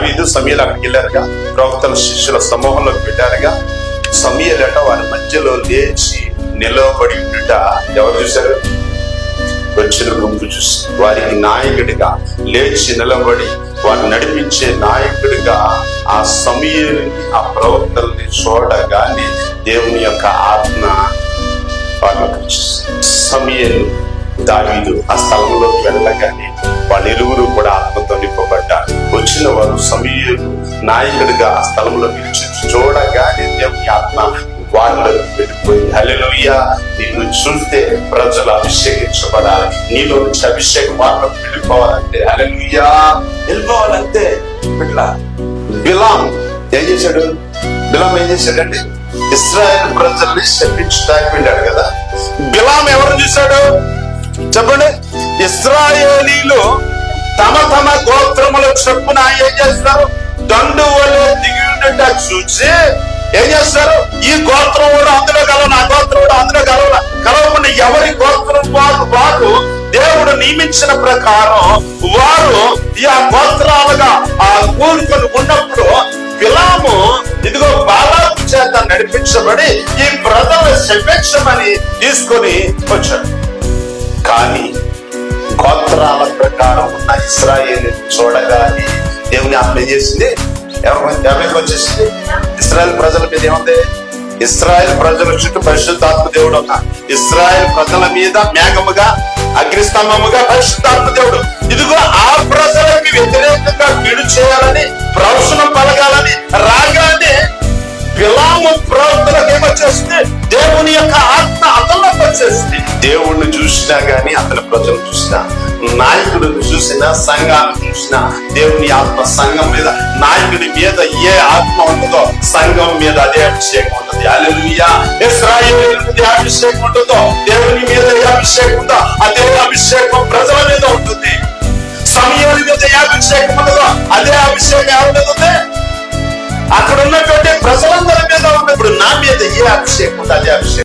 దావీదు సమీలు అక్కడికి వెళ్ళారుగా. ప్రవక్తల శిష్యుల సమూహంలోకి వెళ్ళారుగా. సమీలట వారి మధ్యలో లేచి నిలవబడి ఉండుట ఎవరు చూశారు? వచ్చిన గుంపు చూసి వారికి నాయకుడిగా లేచి నిలబడి వారిని నడిపించే నాయకుడిగా ఆ సమీరుని ఆ ప్రవక్తల్ని చూడగానే దేవుని యొక్క ఆత్మ వాళ్ళకి సమీరు దావీదు ఆ స్థలంలోకి వెళ్ళగా నాయకుడిగా ఆ స్థలంలో నిలిచి చూడగానే దేవుని ఆత్మ వాళ్ళకి వెళ్ళిపోయి హలెలుయ్య నిన్ను చూస్తే ప్రజలు అభిషేకించబడాలి. నీలో నుంచి అభిషేకం మాత్రం వెళ్ళిపోవాలంటే హలెలుయ్య వెళ్ళిపోవాలంటే ఇట్లా బిలాం ఏం చేశాడు? బిలాం ఏం చేశాడండి ఇస్రాయల్ ప్రజల్ని శపించడానికి వెళ్ళాడు కదా. బిలాం ఎవరు చూశాడు? చెప్పండి. ఇస్రాయేలీలు తమ తమ గోత్రముల చొప్పున ఏం చేస్తారు? దండు వలె దిగి ఉండట చూసి ఏం చేస్తారు? ఈ గోత్రం కూడా అందులో కలవను? ఆ గోత్రం కూడా అందులో కలవన? కలవకుండా ఎవరి గోత్రం వారు వారు దేవుడు నియమించిన ప్రకారం వారు ఈ ఆ గోత్రాలుగా ఆ కూరుకొని ఉన్నప్పుడు విలాము ఇదిగో బాలాకు చేత నడిపించబడి ఈ ప్రజల శపించమని తీసుకొని వచ్చాడు. కానీ గోత్రాల ప్రకారం ఉన్న ఇస్రాయేల్ చూడగానే దేవుని ఆత్మ ఏం చేసింది. ఎవరి ఎవరికి వచ్చేసింది ఇస్రాయల్ ప్రజల మీద ఏముంది? ఇస్రాయల్ ప్రజల చుట్టూ పరిశుద్ధాత్మ దేవుడు ఉన్నా ఇస్రాయల్ ప్రజల మీద మేఘముగా అగ్నిస్తంభముగా పరిశుద్ధాత్మ చూసినా గాని అతని ప్రజలు చూసినా నాయకుడిని చూసినా సంఘాన్ని చూసినా దేవుని ఆత్మ సంఘం మీద నాయకుడి మీద ఏ ఆత్మ ఉంటుందో సంఘం మీద అదే అభిషేకం ఉంటుంది. అలెలుయా అభిషేకం ఉంటుందో దేవుని మీద ఏ అభిషేకం ఉందో అదే అభిషేకం ప్రజల మీద ఉంటుంది. సమయాల మీద ఏ అభిషేకం ఉంటుందో అదే అభిషేకం ఎవరి అక్కడ ఉన్నటువంటి ప్రజలందరి మీద ఉన్నప్పుడు నా మీద ఏ అభిషేకం ఉంది అదే అభిషేకం.